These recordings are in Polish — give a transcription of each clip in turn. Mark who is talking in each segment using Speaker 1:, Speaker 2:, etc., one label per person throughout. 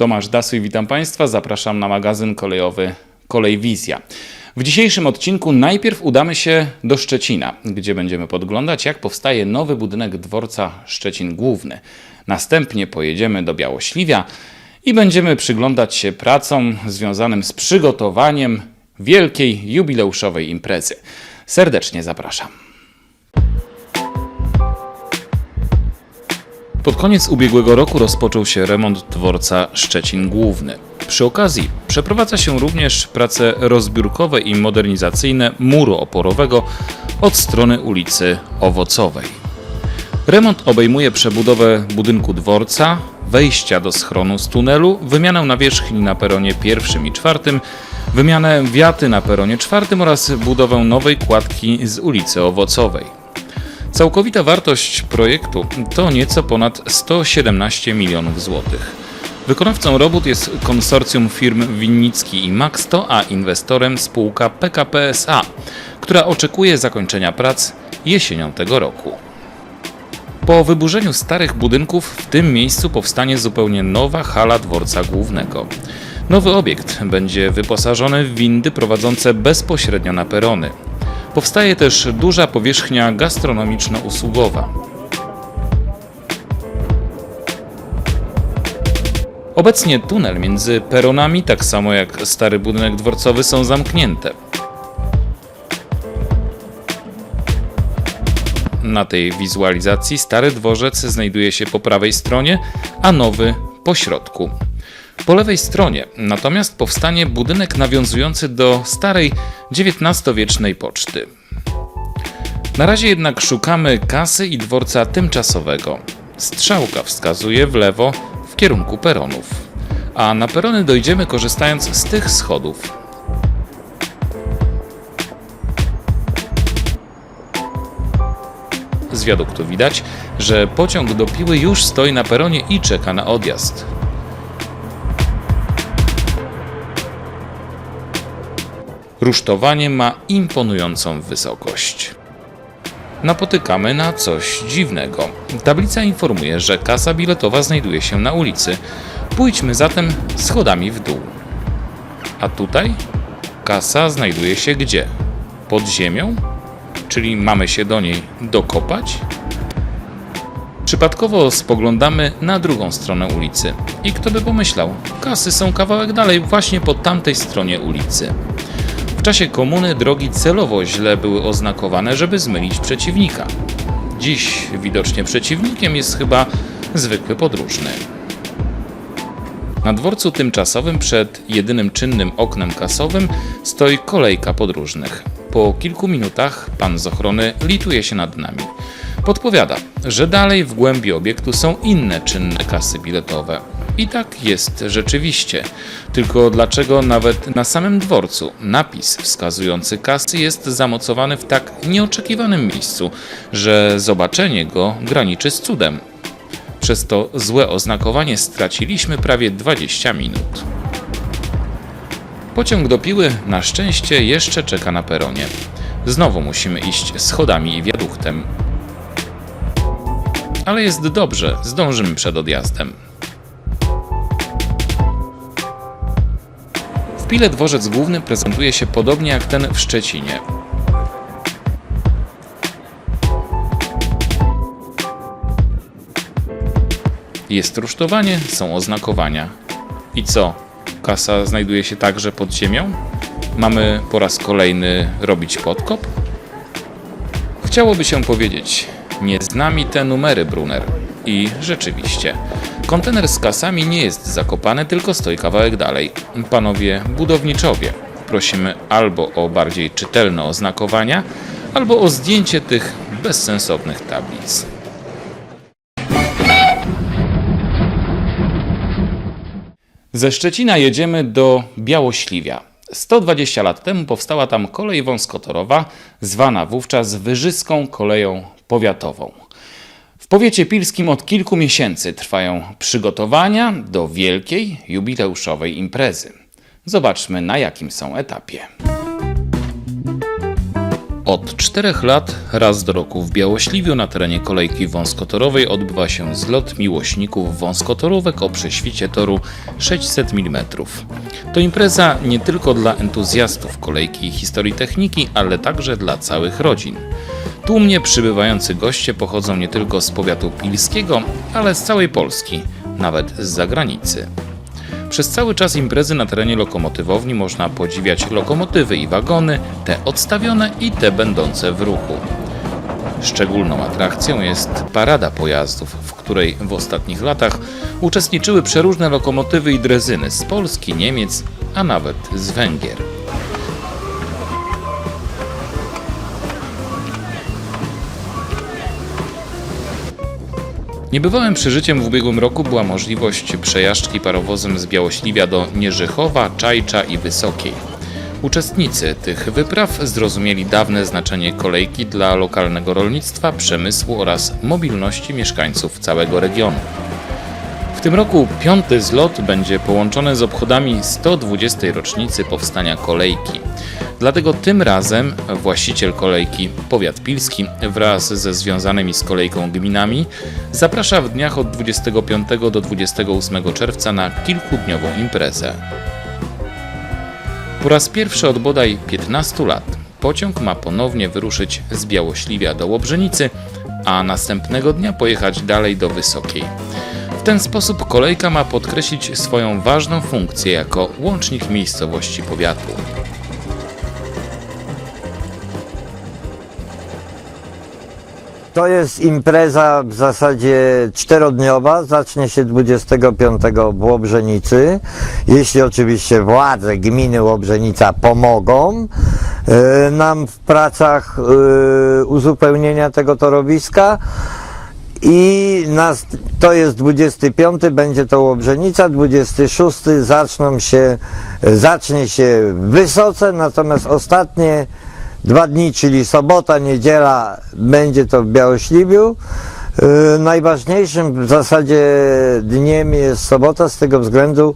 Speaker 1: Tomasz Dasuj, witam Państwa. Zapraszam na magazyn kolejowy Kolejwizja. W dzisiejszym odcinku najpierw udamy się do Szczecina, gdzie będziemy podglądać, jak powstaje nowy budynek dworca Szczecin Główny. Następnie pojedziemy do Białośliwia i będziemy przyglądać się pracom związanym z przygotowaniem wielkiej jubileuszowej imprezy. Serdecznie zapraszam. Pod koniec ubiegłego roku rozpoczął się remont dworca Szczecin Główny. Przy okazji przeprowadza się również prace rozbiórkowe i modernizacyjne muru oporowego od strony ulicy Owocowej. Remont obejmuje przebudowę budynku dworca, wejścia do schronu z tunelu, wymianę nawierzchni na peronie pierwszym i czwartym, wymianę wiaty na peronie czwartym oraz budowę nowej kładki z ulicy Owocowej. Całkowita wartość projektu to nieco ponad 117 milionów złotych. Wykonawcą robót jest konsorcjum firm Winnicki i Maxto, a inwestorem spółka PKP SA, która oczekuje zakończenia prac jesienią tego roku. Po wyburzeniu starych budynków w tym miejscu powstanie zupełnie nowa hala dworca głównego. Nowy obiekt będzie wyposażony w windy prowadzące bezpośrednio na perony. Powstaje też duża powierzchnia gastronomiczno-usługowa. Obecnie tunel między peronami, tak samo jak stary budynek dworcowy, są zamknięte. Na tej wizualizacji stary dworzec znajduje się po prawej stronie, a nowy po środku. Po lewej stronie natomiast powstanie budynek nawiązujący do starej XIX-wiecznej poczty. Na razie jednak szukamy kasy i dworca tymczasowego. Strzałka wskazuje w lewo w kierunku peronów, a na perony dojdziemy korzystając z tych schodów. Z wiaduktu widać, że pociąg do Piły już stoi na peronie i czeka na odjazd. Rusztowanie ma imponującą wysokość. Napotykamy na coś dziwnego. Tablica informuje, że kasa biletowa znajduje się na ulicy. Pójdźmy zatem schodami w dół. A tutaj kasa znajduje się gdzie? Pod ziemią? Czyli mamy się do niej dokopać? Przypadkowo spoglądamy na drugą stronę ulicy. I kto by pomyślał, kasy są kawałek dalej, właśnie po tamtej stronie ulicy. W czasie komuny drogi celowo źle były oznakowane, żeby zmylić przeciwnika. Dziś widocznie przeciwnikiem jest chyba zwykły podróżny. Na dworcu tymczasowym przed jedynym czynnym oknem kasowym stoi kolejka podróżnych. Po kilku minutach pan z ochrony lituje się nad nami. Podpowiada, że dalej w głębi obiektu są inne czynne kasy biletowe. I tak jest rzeczywiście. Tylko dlaczego nawet na samym dworcu napis wskazujący kasy jest zamocowany w tak nieoczekiwanym miejscu, że zobaczenie go graniczy z cudem. Przez to złe oznakowanie straciliśmy prawie 20 minut. Pociąg do Piły na szczęście jeszcze czeka na peronie. Znowu musimy iść schodami i wiaduktem. Ale jest dobrze, zdążymy przed odjazdem. W Pile dworzec główny prezentuje się podobnie jak ten w Szczecinie. Jest rusztowanie, są oznakowania. I co? Kasa znajduje się także pod ziemią? Mamy po raz kolejny robić podkop? Chciałoby się powiedzieć, nie z nami te numery, Brunner. I rzeczywiście, kontener z kasami nie jest zakopany, tylko stoi kawałek dalej. Panowie budowniczowie, prosimy albo o bardziej czytelne oznakowania, albo o zdjęcie tych bezsensownych tablic. Ze Szczecina jedziemy do Białośliwia. 120 lat temu powstała tam kolej wąskotorowa, zwana wówczas Wyżyską Koleją Powiatową. Powiecie pilskim od kilku miesięcy trwają przygotowania do wielkiej, jubileuszowej imprezy. Zobaczmy, na jakim są etapie. Od czterech lat raz do roku w Białośliwiu na terenie kolejki wąskotorowej odbywa się zlot miłośników wąskotorówek o prześwicie toru 600 mm. To impreza nie tylko dla entuzjastów kolejki i historii techniki, ale także dla całych rodzin. Tłumnie przybywający goście pochodzą nie tylko z powiatu pilskiego, ale z całej Polski, nawet z zagranicy. Przez cały czas imprezy na terenie lokomotywowni można podziwiać lokomotywy i wagony, te odstawione i te będące w ruchu. Szczególną atrakcją jest parada pojazdów, w której w ostatnich latach uczestniczyły przeróżne lokomotywy i drezyny z Polski, Niemiec, a nawet z Węgier. Niebywałym przeżyciem w ubiegłym roku była możliwość przejażdżki parowozem z Białośliwia do Nierzychowa, Czajcza i Wysokiej. Uczestnicy tych wypraw zrozumieli dawne znaczenie kolejki dla lokalnego rolnictwa, przemysłu oraz mobilności mieszkańców całego regionu. W tym roku piąty zlot będzie połączony z obchodami 120. rocznicy powstania kolejki. Dlatego tym razem właściciel kolejki Powiat Pilski wraz ze związanymi z kolejką gminami zaprasza w dniach od 25 do 28 czerwca na kilkudniową imprezę. Po raz pierwszy od bodaj 15 lat pociąg ma ponownie wyruszyć z Białośliwia do Łobrzenicy, a następnego dnia pojechać dalej do Wysokiej. W ten sposób kolejka ma podkreślić swoją ważną funkcję jako łącznik miejscowości powiatu.
Speaker 2: To jest impreza w zasadzie czterodniowa, zacznie się 25 w Łobrzenicy. Jeśli oczywiście władze gminy Łobrzenica pomogą e, nam w pracach e, uzupełnienia tego torowiska. I nas, to jest 25, będzie to Łobrzenica, 26 zaczną się, zacznie się Wysoce, natomiast ostatnie dwa dni, czyli sobota, niedziela, będzie to w Białośliwiu. Yy, Najważniejszym w zasadzie dniem jest sobota z tego względu,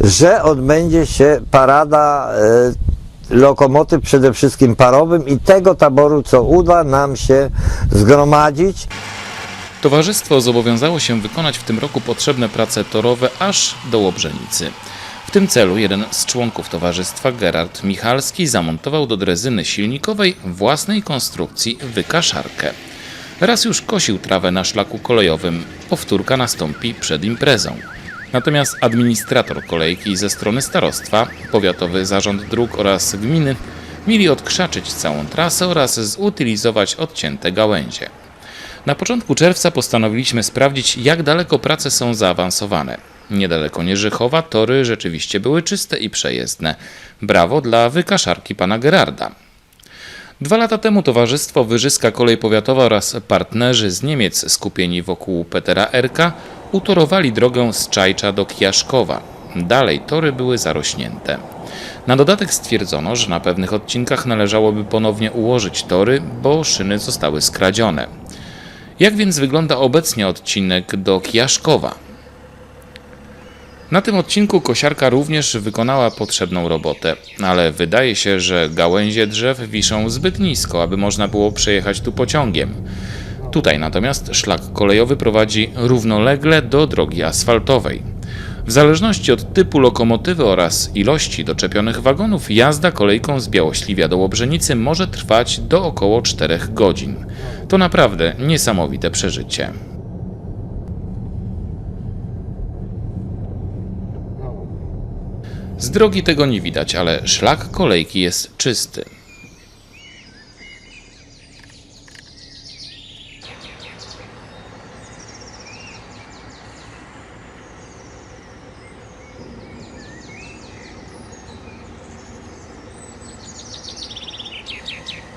Speaker 2: że odbędzie się parada yy, lokomotyw przede wszystkim parowym i tego taboru, co uda nam się zgromadzić.
Speaker 1: Towarzystwo zobowiązało się wykonać w tym roku potrzebne prace torowe aż do Łobrzenicy. W tym celu jeden z członków towarzystwa, Gerard Michalski, zamontował do drezyny silnikowej własnej konstrukcji wykaszarkę. Raz już kosił trawę na szlaku kolejowym, powtórka nastąpi przed imprezą. Natomiast administrator kolejki ze strony starostwa, powiatowy zarząd dróg oraz gminy mieli odkrzaczyć całą trasę oraz zutylizować odcięte gałęzie. Na początku czerwca postanowiliśmy sprawdzić, jak daleko prace są zaawansowane. Niedaleko Nierzychowa tory rzeczywiście były czyste i przejezdne. Brawo dla wykaszarki pana Gerarda. Dwa lata temu Towarzystwo Wyżyska Kolej Powiatowa oraz partnerzy z Niemiec skupieni wokół Petera Erka utorowali drogę z Czajcza do Kijaszkowa. Dalej tory były zarośnięte. Na dodatek stwierdzono, że na pewnych odcinkach należałoby ponownie ułożyć tory, bo szyny zostały skradzione. Jak więc wygląda obecnie odcinek do Kijaszkowa? Na tym odcinku kosiarka również wykonała potrzebną robotę, ale wydaje się, że gałęzie drzew wiszą zbyt nisko, aby można było przejechać tu pociągiem. Tutaj natomiast szlak kolejowy prowadzi równolegle do drogi asfaltowej. W zależności od typu lokomotywy oraz ilości doczepionych wagonów, jazda kolejką z Białośliwia do Łobrzenicy może trwać do około 4 godzin. To naprawdę niesamowite przeżycie. Z drogi tego nie widać, ale szlak kolejki jest czysty.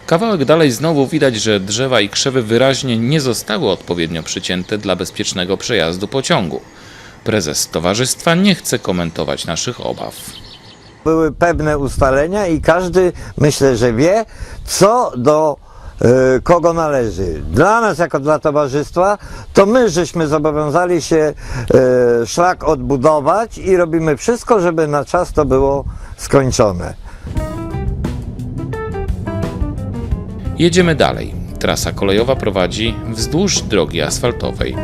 Speaker 1: Kawałek dalej znowu widać, że drzewa i krzewy wyraźnie nie zostały odpowiednio przycięte dla bezpiecznego przejazdu pociągu. Prezes towarzystwa nie chce komentować naszych obaw.
Speaker 2: były pewne ustalenia i każdy myślę, że wie, co do e, kogo należy. Dla nas, jako dla towarzystwa, to my żeśmy zobowiązali się e, szlak odbudować i robimy wszystko, żeby na czas to było skończone.
Speaker 1: Jedziemy dalej. Trasa kolejowa prowadzi wzdłuż drogi asfaltowej.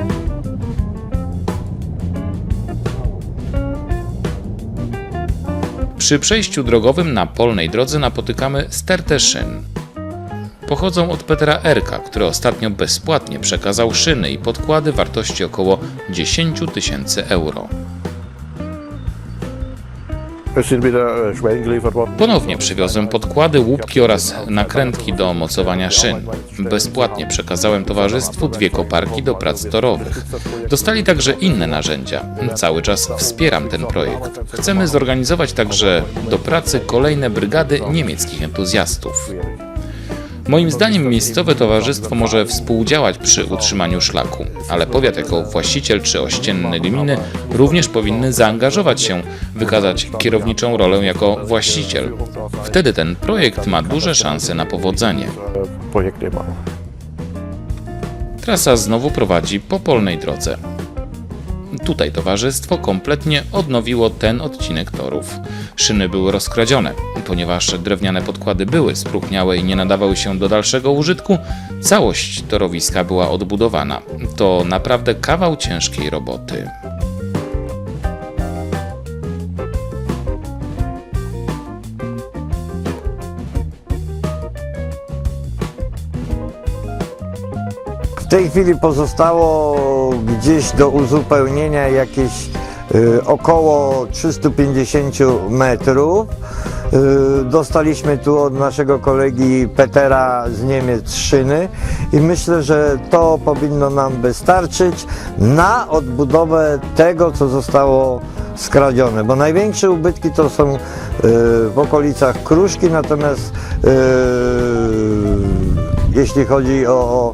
Speaker 1: Przy przejściu drogowym na polnej drodze napotykamy stertę szyn. Pochodzą od Petera Erka, który ostatnio bezpłatnie przekazał szyny i podkłady wartości około 10 tysięcy euro. Ponownie przywiozłem podkłady, łupki oraz nakrętki do mocowania szyn. Bezpłatnie przekazałem towarzystwu dwie koparki do prac torowych. Dostali także inne narzędzia. Cały czas wspieram ten projekt. Chcemy zorganizować także do pracy kolejne brygady niemieckich entuzjastów. Moim zdaniem miejscowe towarzystwo może współdziałać przy utrzymaniu szlaku, ale powiat jako właściciel czy ościenne gminy również powinny zaangażować się, wykazać kierowniczą rolę jako właściciel. Wtedy ten projekt ma duże szanse na powodzenie. Trasa znowu prowadzi po polnej drodze. Tutaj towarzystwo kompletnie odnowiło ten odcinek torów. Szyny były rozkradzione, ponieważ drewniane podkłady były spróchniałe i nie nadawały się do dalszego użytku. Całość torowiska była odbudowana. To naprawdę kawał ciężkiej roboty.
Speaker 2: Tej chwili pozostało gdzieś do uzupełnienia jakieś y, około 350 metrów. Y, Dostaliśmy tu od naszego kolegi Petera z Niemiec szyny i myślę, że to powinno nam wystarczyć na odbudowę tego, co zostało skradzione, bo największe ubytki to są y, w okolicach Kruszki, natomiast jeśli chodzi o, o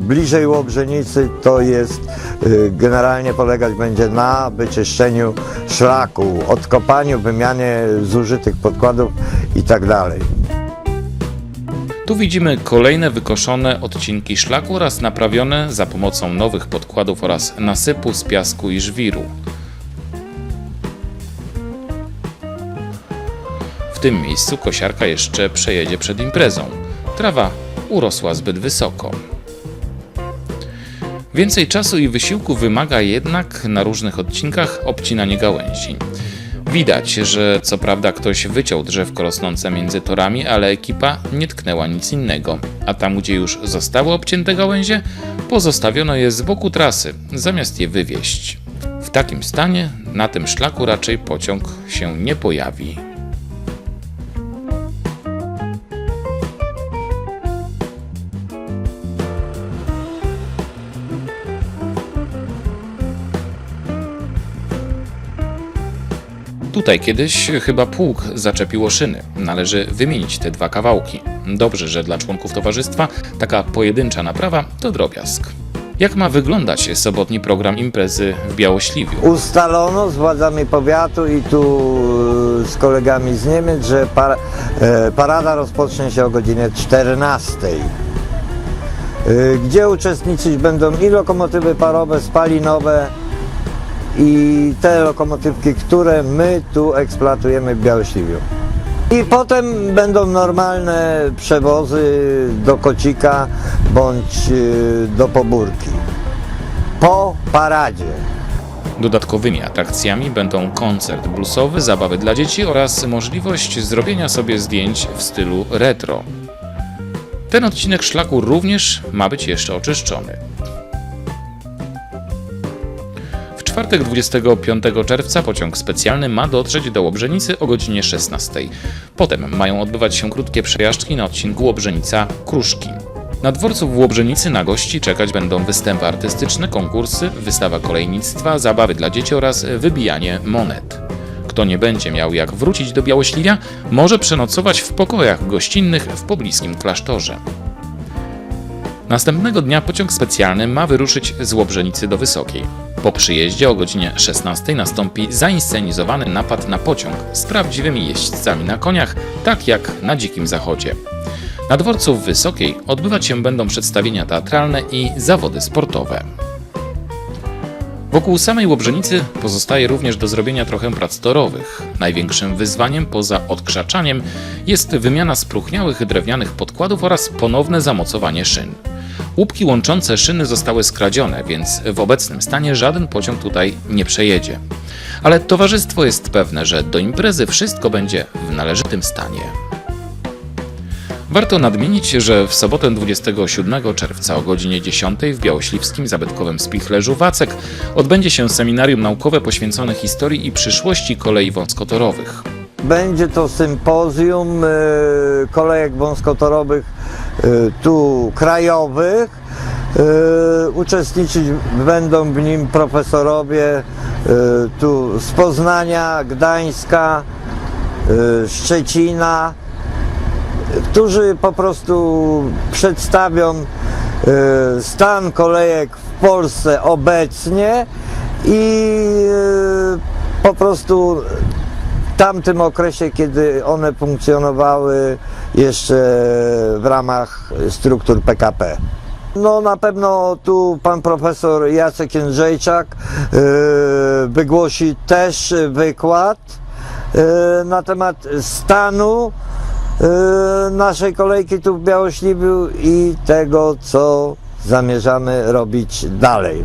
Speaker 2: bliżej Łobrzenicy, to jest y, generalnie polegać będzie na wyczyszczeniu szlaku, odkopaniu, wymianie zużytych podkładów i tak.
Speaker 1: Tu widzimy kolejne wykoszone odcinki szlaku oraz naprawione za pomocą nowych podkładów oraz nasypu z piasku i żwiru. W tym miejscu kosiarka jeszcze przejedzie przed imprezą. Trawa urosła zbyt wysoko. Więcej czasu i wysiłku wymaga jednak na różnych odcinkach obcinanie gałęzi. Widać, że co prawda ktoś wyciął drzewko rosnące między torami, ale ekipa nie tknęła nic innego. A tam, gdzie już zostały obcięte gałęzie, pozostawiono je z boku trasy, zamiast je wywieźć. W takim stanie na tym szlaku raczej pociąg się nie pojawi. Tutaj kiedyś chyba pług zaczepiło szyny. Należy wymienić te dwa kawałki. Dobrze, że dla członków towarzystwa taka pojedyncza naprawa to drobiazg. Jak ma wyglądać sobotni program imprezy w Białośliwiu?
Speaker 2: Ustalono z władzami powiatu i tu y, z kolegami z Niemiec, że par, e, parada rozpocznie się o godzinie 14. y, Gdzie uczestniczyć będą i lokomotywy parowe, spalinowe i te lokomotywki, które my tu eksploatujemy w Białośliwiu. I potem będą normalne przewozy do Kocika bądź y, do Pobórki. Po paradzie.
Speaker 1: Dodatkowymi atrakcjami będą koncert bluesowy, zabawy dla dzieci oraz możliwość zrobienia sobie zdjęć w stylu retro. Ten odcinek szlaku również ma być jeszcze oczyszczony. Czwartek 25 czerwca pociąg specjalny ma dotrzeć do Łobrzenicy o godzinie 16. Potem mają odbywać się krótkie przejażdżki na odcinku Łobrzenica-Kruszki. Na dworcu w Łobrzenicy na gości czekać będą występy artystyczne, konkursy, wystawa kolejnictwa, zabawy dla dzieci oraz wybijanie monet. Kto nie będzie miał jak wrócić do Białośliwia, może przenocować w pokojach gościnnych w pobliskim klasztorze. Następnego dnia pociąg specjalny ma wyruszyć z Łobrzenicy do Wysokiej. Po przyjeździe o godzinie 16 nastąpi zainscenizowany napad na pociąg z prawdziwymi jeźdźcami na koniach, tak jak na Dzikim Zachodzie. Na dworcu w Wysokiej odbywać się będą przedstawienia teatralne i zawody sportowe. Wokół samej Łobrzenicy pozostaje również do zrobienia trochę prac torowych. Największym wyzwaniem poza odkrzaczaniem jest wymiana spróchniałych drewnianych podkładów oraz ponowne zamocowanie szyn. Łupki łączące szyny zostały skradzione, więc w obecnym stanie żaden pociąg tutaj nie przejedzie. Ale towarzystwo jest pewne, że do imprezy wszystko będzie w należytym stanie. Warto nadmienić, że w sobotę 27 czerwca o godzinie 10 w białośliwskim zabytkowym spichlerzu Wacek odbędzie się seminarium naukowe poświęcone historii i przyszłości kolei wąskotorowych.
Speaker 2: Będzie to sympozjum e, kolejek wąskotorowych e, tu krajowych. E, Uczestniczyć będą w nim profesorowie tu z Poznania, Gdańska, Szczecina, którzy po prostu przedstawią e, stan kolejek w Polsce obecnie i e, po prostu w tamtym okresie, kiedy one funkcjonowały jeszcze w ramach struktur PKP. No na pewno tu pan profesor Jacek Jędrzejczak e, wygłosi też wykład na temat stanu naszej kolejki tu w Białośliwiu i tego, co zamierzamy robić dalej.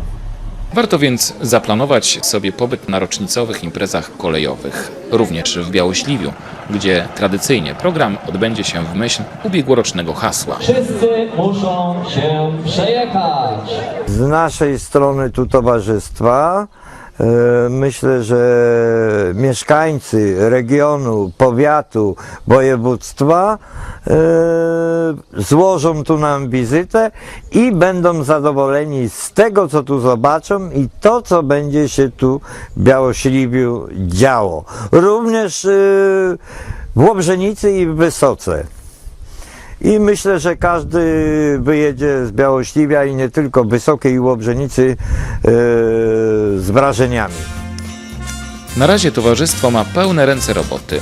Speaker 1: Warto więc zaplanować sobie pobyt na rocznicowych imprezach kolejowych, również w Białośliwiu, gdzie tradycyjnie program odbędzie się w myśl ubiegłorocznego hasła.
Speaker 3: Wszyscy muszą się przejechać.
Speaker 2: Z naszej strony tu towarzystwa e, myślę, że mieszkańcy regionu, powiatu, województwa e, złożą tu nam wizytę i będą zadowoleni z tego, co tu zobaczą i to, co będzie się tu w Białośliwiu działo. Również e, w Łobrzenicy i w Wysoce. I myślę, że każdy wyjedzie z Białośliwia i nie tylko Wysokiej Łobrzenicy yy, z wrażeniami.
Speaker 1: Na razie towarzystwo ma pełne ręce roboty.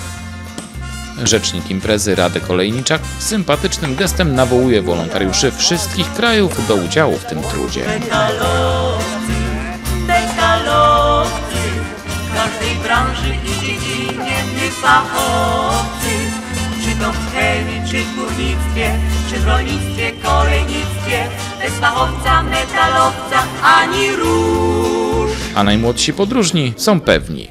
Speaker 1: Rzecznik imprezy Radek Olejniczak sympatycznym gestem nawołuje wolontariuszy wszystkich krajów do udziału w tym trudzie.
Speaker 4: dekalowcy, dekalowcy, w każdej branży i dziedzinie fachowcy, czy w górnictwie, czy w rolnictwie, kolejnictwie, bez fachowca, metalowca, ani róż.
Speaker 1: A najmłodsi podróżni są pewni.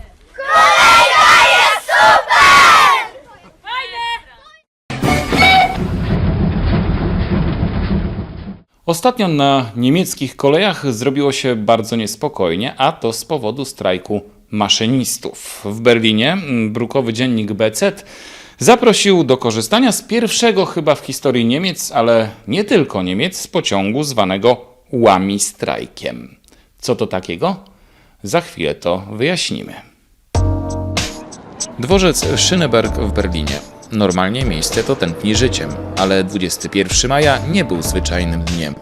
Speaker 1: Ostatnio na niemieckich kolejach zrobiło się bardzo niespokojnie, a to z powodu strajku maszynistów. W Berlinie brukowy dziennik BZ zaprosił do korzystania z pierwszego chyba w historii Niemiec, ale nie tylko Niemiec, pociągu zwanego łami strajkiem. Co to takiego? Za chwilę to wyjaśnimy. Dworzec Schöneberg w Berlinie. Normalnie miejsce to tętni życiem, ale 21 maja nie był zwyczajnym dniem.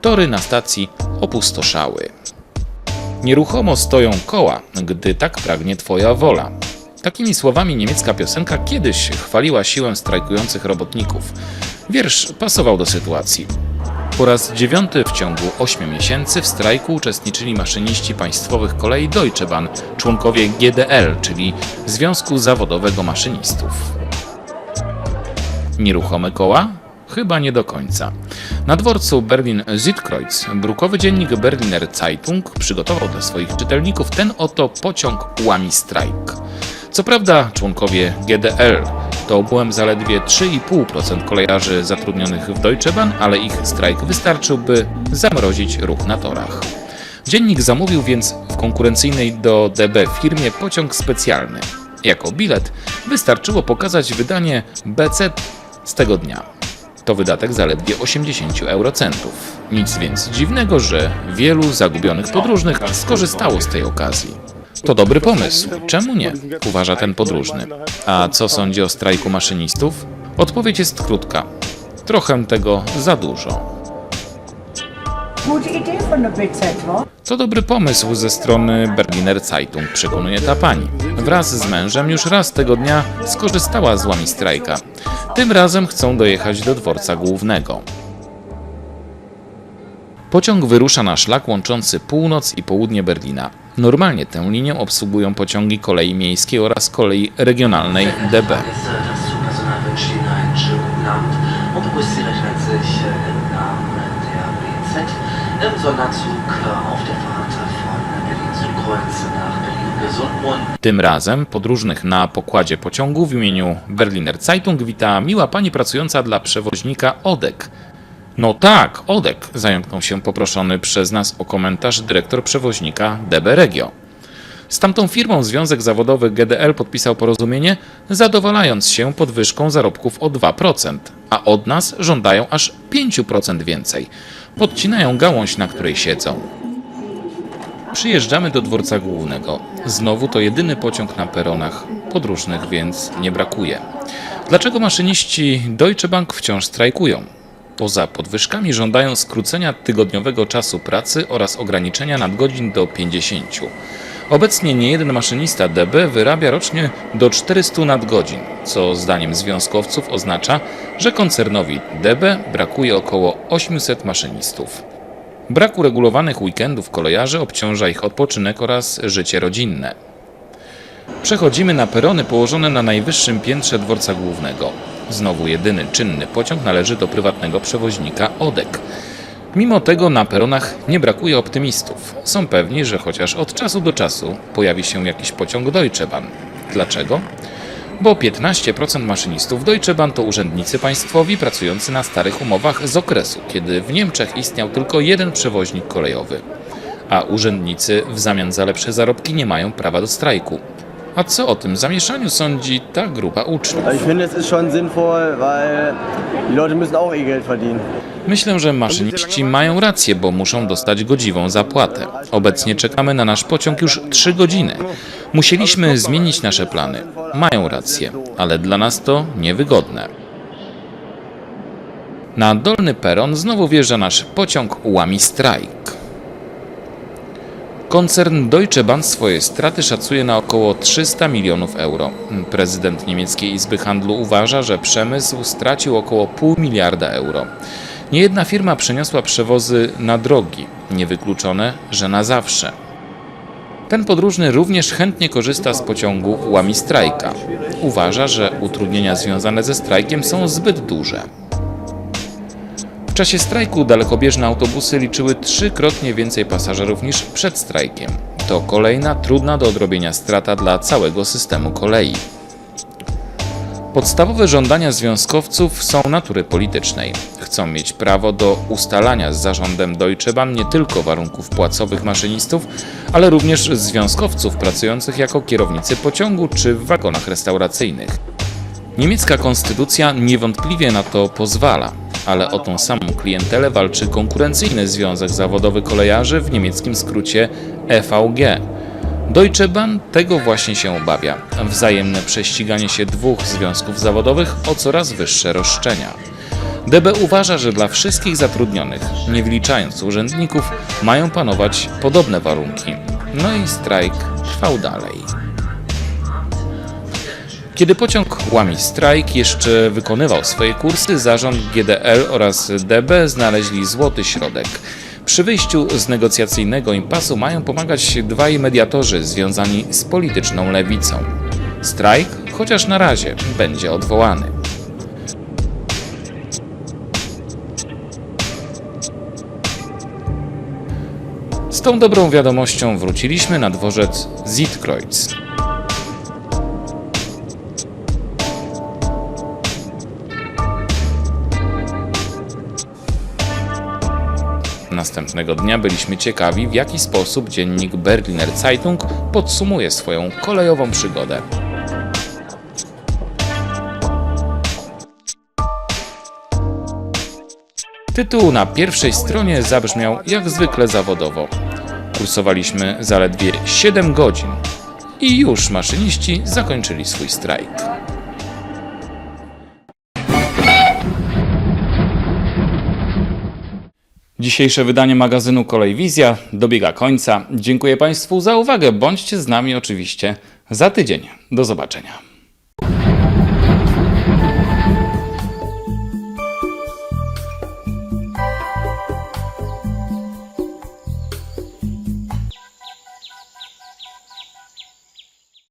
Speaker 1: Tory na stacji opustoszały. Nieruchomo stoją koła, gdy tak pragnie twoja wola. Takimi słowami niemiecka piosenka kiedyś chwaliła siłę strajkujących robotników. Wiersz pasował do sytuacji. Po raz dziewiąty w ciągu 8 miesięcy w strajku uczestniczyli maszyniści państwowych kolei Deutsche Bahn, członkowie GDL, czyli Związku Zawodowego Maszynistów. Nieruchome koła? Chyba nie do końca. Na dworcu Berlin-Südkreuz brukowy dziennik Berliner Zeitung przygotował dla swoich czytelników ten oto pociąg łami strajk. Co prawda członkowie GDL to obłem zaledwie 3,5% kolejarzy zatrudnionych w Deutsche Bahn, ale ich strajk wystarczył, by zamrozić ruch na torach. Dziennik zamówił więc w konkurencyjnej do DB firmie pociąg specjalny. Jako bilet wystarczyło pokazać wydanie BC z tego dnia. To wydatek zaledwie 80 eurocentów. Nic więc dziwnego, że wielu zagubionych podróżnych skorzystało z tej okazji. To dobry pomysł. Czemu nie? Uważa ten podróżny. A co sądzi o strajku maszynistów? Odpowiedź jest krótka. Trochę tego za dużo. To dobry pomysł ze strony Berliner Zeitung, przekonuje ta pani. Wraz z mężem już raz tego dnia skorzystała z łami strajka. Tym razem chcą dojechać do dworca głównego. Pociąg wyrusza na szlak łączący północ i południe Berlina. Normalnie tę linię obsługują pociągi kolei miejskiej oraz kolei regionalnej DB. Tym razem podróżnych na pokładzie pociągu w imieniu Berliner Zeitung wita miła pani pracująca dla przewoźnika Odek. No tak, Odek, zająknął się poproszony przez nas o komentarz dyrektor przewoźnika DB Regio. Z tamtą firmą Związek Zawodowy GDL podpisał porozumienie, zadowalając się podwyżką zarobków o 2%, a od nas żądają aż 5% więcej. Podcinają gałąź, na której siedzą. Przyjeżdżamy do dworca głównego. Znowu to jedyny pociąg na peronach. Podróżnych więc nie brakuje. Dlaczego maszyniści Deutsche Bank wciąż strajkują? Poza podwyżkami żądają skrócenia tygodniowego czasu pracy oraz ograniczenia nadgodzin do 50. Obecnie niejeden maszynista DB wyrabia rocznie do 400 nadgodzin, co zdaniem związkowców oznacza, że koncernowi DB brakuje około 800 maszynistów. Brak uregulowanych weekendów kolejarzy obciąża ich odpoczynek oraz życie rodzinne. Przechodzimy na perony położone na najwyższym piętrze dworca głównego. Znowu jedyny czynny pociąg należy do prywatnego przewoźnika Odek. Mimo tego na peronach nie brakuje optymistów. Są pewni, że chociaż od czasu do czasu pojawi się jakiś pociąg Deutsche Bahn. Dlaczego? Bo 15% maszynistów Deutsche Bahn to urzędnicy państwowi pracujący na starych umowach z okresu, kiedy w Niemczech istniał tylko jeden przewoźnik kolejowy. A urzędnicy w zamian za lepsze zarobki nie mają prawa do strajku. A co o tym zamieszaniu sądzi ta grupa uczniów? Myślę, że maszyniści mają rację, bo muszą dostać godziwą zapłatę. Obecnie czekamy na nasz pociąg już 3 godziny. Musieliśmy zmienić nasze plany. Mają rację, ale dla nas to niewygodne. Na dolny peron znowu wjeżdża nasz pociąg Łami Strajk. Koncern Deutsche Bahn swoje straty szacuje na około 300 milionów euro. Prezydent niemieckiej Izby Handlu uważa, że przemysł stracił około pół miliarda euro. Niejedna firma przeniosła przewozy na drogi, niewykluczone, że na zawsze. Ten podróżny również chętnie korzysta z pociągu Łami Strajka. Uważa, że utrudnienia związane ze strajkiem są zbyt duże. W czasie strajku dalekobieżne autobusy liczyły trzykrotnie więcej pasażerów niż przed strajkiem. To kolejna trudna do odrobienia strata dla całego systemu kolei. Podstawowe żądania związkowców są natury politycznej. Chcą mieć prawo do ustalania z zarządem Deutsche Bahn nie tylko warunków płacowych maszynistów, ale również związkowców pracujących jako kierownicy pociągu czy w wagonach restauracyjnych. Niemiecka konstytucja niewątpliwie na to pozwala, ale o tą samą klientelę walczy konkurencyjny Związek Zawodowy Kolejarzy w niemieckim skrócie EVG. Deutsche Bahn tego właśnie się obawia. Wzajemne prześciganie się dwóch związków zawodowych o coraz wyższe roszczenia. DB uważa, że dla wszystkich zatrudnionych, nie wliczając urzędników, mają panować podobne warunki. No i strajk trwał dalej. Kiedy pociąg Łami Strajk jeszcze wykonywał swoje kursy, zarząd GDL oraz DB znaleźli złoty środek. Przy wyjściu z negocjacyjnego impasu mają pomagać dwaj mediatorzy związani z polityczną lewicą. Strajk, chociaż na razie, będzie odwołany. Z tą dobrą wiadomością wróciliśmy na dworzec Zitkreuz. Następnego dnia byliśmy ciekawi, w jaki sposób dziennik Berliner Zeitung podsumuje swoją kolejową przygodę. Tytuł na pierwszej stronie zabrzmiał jak zwykle zawodowo. Kursowaliśmy zaledwie 7 godzin i już maszyniści zakończyli swój strajk. Dzisiejsze wydanie magazynu Kolejwizja dobiega końca. Dziękuję Państwu za uwagę. Bądźcie z nami oczywiście za tydzień. Do zobaczenia.